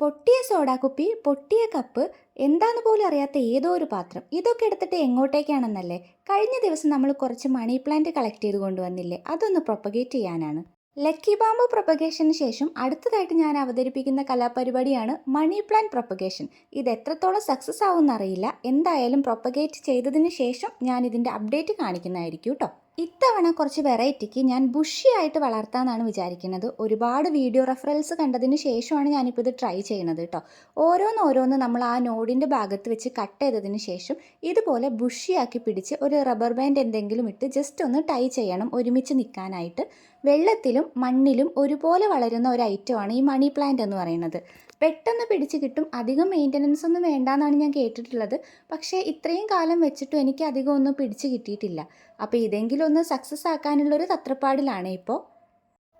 പൊട്ടിയ സോഡാക്കുപ്പി പൊട്ടിയ കപ്പ് എന്താന്ന് പോലും അറിയാത്ത ഏതോ ഒരു പാത്രം. ഇതൊക്കെ എടുത്തിട്ട് എങ്ങോട്ടേക്കാണെന്നല്ലേ? കഴിഞ്ഞ ദിവസം നമ്മൾ കുറച്ച് മണി പ്ലാന്റ് കളക്ട് ചെയ്ത് കൊണ്ടുവന്നില്ലേ? അതൊന്ന് പ്രൊപ്പഗേറ്റ് ചെയ്യാനാണ്. ലക്കി ബാമ്പു പ്രൊപ്പഗേഷന് ശേഷം അടുത്തതായിട്ട് ഞാൻ അവതരിപ്പിക്കുന്ന കലാപരിപാടിയാണ് മണി പ്ലാന്റ് പ്രൊപ്പഗേഷൻ ഇത് എത്രത്തോളം സക്സസ് ആവുമെന്നറിയില്ല എന്തായാലും പ്രൊപ്പഗേറ്റ് ചെയ്തതിന് ശേഷം ഞാൻ ഇതിന്റെ അപ്ഡേറ്റ് കാണിക്കുന്നതായിരിക്കും കേട്ടോ. ഇത്തവണ കുറച്ച് വെറൈറ്റിക്ക് ഞാൻ ബുഷി ആയിട്ട് വളർത്താമെന്നാണ് വിചാരിക്കുന്നത്. ഒരുപാട് വീഡിയോ റെഫറൻസ് കണ്ടതിന് ശേഷമാണ് ഞാനിപ്പോൾ ഇത് ട്രൈ ചെയ്യുന്നത് കേട്ടോ. ഓരോന്ന് ഓരോന്ന് നമ്മൾ ആ നോഡിന്റെ ഭാഗത്ത് വെച്ച് കട്ട് ചെയ്തതിന് ശേഷം ഇതുപോലെ ബുഷിയാക്കി പിടിച്ച് ഒരു റബ്ബർ ബാൻഡ് എന്തെങ്കിലും ഇട്ട് ജസ്റ്റ് ഒന്ന് ടൈ ചെയ്യണം ഒരുമിച്ച് നിൽക്കാനായിട്ട്. വെള്ളത്തിലും മണ്ണിലും ഒരുപോലെ വളരുന്ന ഒരു ഐറ്റമാണ് ഈ മണി പ്ലാന്റ് എന്ന് പറയുന്നത്. പെട്ടെന്ന് പിടിച്ച് കിട്ടും അധികം മെയിന്റനൻസ് ഒന്നും വേണ്ടാന്നാണ് ഞാൻ കേട്ടിട്ടുള്ളത്. പക്ഷേ ഇത്രയും കാലം വെച്ചിട്ടും എനിക്ക് അധികം ഒന്നും പിടിച്ച് കിട്ടിയിട്ടില്ല. അപ്പോൾ ഇതെങ്കിലും ഒന്ന് സക്സസ് ആക്കാനുള്ളൊരു തത്രപ്പാടിലാണ് ഇപ്പോൾ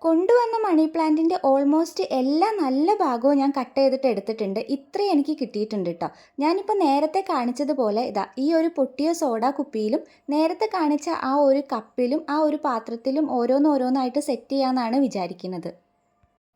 കൊണ്ടുവന്ന മണി പ്ലാന്റിന്റെ ഓൾമോസ്റ്റ് എല്ലാ നല്ല ഭാഗവും ഞാൻ കട്ട് ചെയ്തിട്ട് എടുത്തിട്ടുണ്ട്. ഇത്രയും എനിക്ക് കിട്ടിയിട്ടുണ്ട് കേട്ടോ ഞാനിപ്പോൾ നേരത്തെ കാണിച്ചതുപോലെ ഇതാ ഈ ഒരു പൊട്ടിയ സോഡ കുപ്പിയിലും നേരത്തെ കാണിച്ച ആ ഒരു കപ്പിലും ആ ഒരു പാത്രത്തിലും ഓരോന്നോരോന്നായിട്ട് സെറ്റ് ചെയ്യാമെന്നാണ് വിചാരിക്കുന്നത്.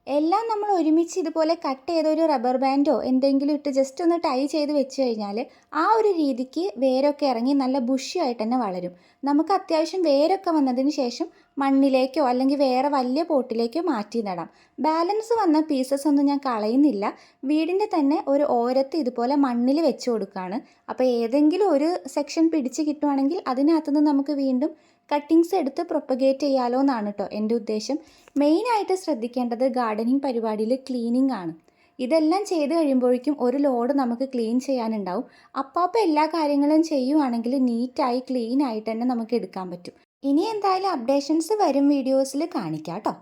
എല്ലാം നമ്മൾ ഒരുമിച്ച് ഇതുപോലെ കട്ട് ചെയ്ത ഒരു റബ്ബർ ബാൻഡോ എന്തെങ്കിലും ഇട്ട് ജസ്റ്റ് ഒന്ന് ടൈ ചെയ്ത് വെച്ച് കഴിഞ്ഞാൽ ആ ഒരു രീതിക്ക് വേരൊക്കെ ഇറങ്ങി നല്ല ബുഷിയായിട്ട് തന്നെ വളരും. നമുക്ക് അത്യാവശ്യം വേരൊക്കെ വന്നതിന് ശേഷം മണ്ണിലേക്കോ അല്ലെങ്കിൽ വേറെ വലിയ പോട്ടിലേക്കോ മാറ്റി നടാം. ബാലൻസ് വന്ന പീസസ് ഒന്നും ഞാൻ കളയുന്നില്ല. വീടിന്റെ തന്നെ ഒരു ഓരത്ത് ഇതുപോലെ മണ്ണിൽ വെച്ച് കൊടുക്കുകയാണ് അപ്പോൾ ഏതെങ്കിലും ഒരു സെക്ഷൻ പിടിച്ച് കിട്ടുവാണെങ്കിൽ അതിനകത്തുനിന്ന് നമുക്ക് വീണ്ടും കട്ടിങ്സ് എടുത്ത് പ്രൊപ്പഗേറ്റ് ചെയ്യാലോ എന്നാണ് കേട്ടോ എന്റെ ഉദ്ദേശം. മെയിനായിട്ട് ശ്രദ്ധിക്കേണ്ടത് ഗാർഡനിങ് പരിപാടിയിൽ ക്ലീനിങ് ആണ്. ഇതെല്ലാം ചെയ്ത് കഴിയുമ്പോഴേക്കും ഒരു ലോഡ് നമുക്ക് ക്ലീൻ ചെയ്യാനുണ്ടാവും. അപ്പാപ്പം എല്ലാ കാര്യങ്ങളും ചെയ്യുവാണെങ്കിൽ നീറ്റായി ക്ലീൻ ആയിട്ട് തന്നെ നമുക്ക് എടുക്കാൻ പറ്റും. ഇനി എന്തായാലും അപ്ഡേഷൻസ് വരും വീഡിയോസിൽ കാണിക്കാം കേട്ടോ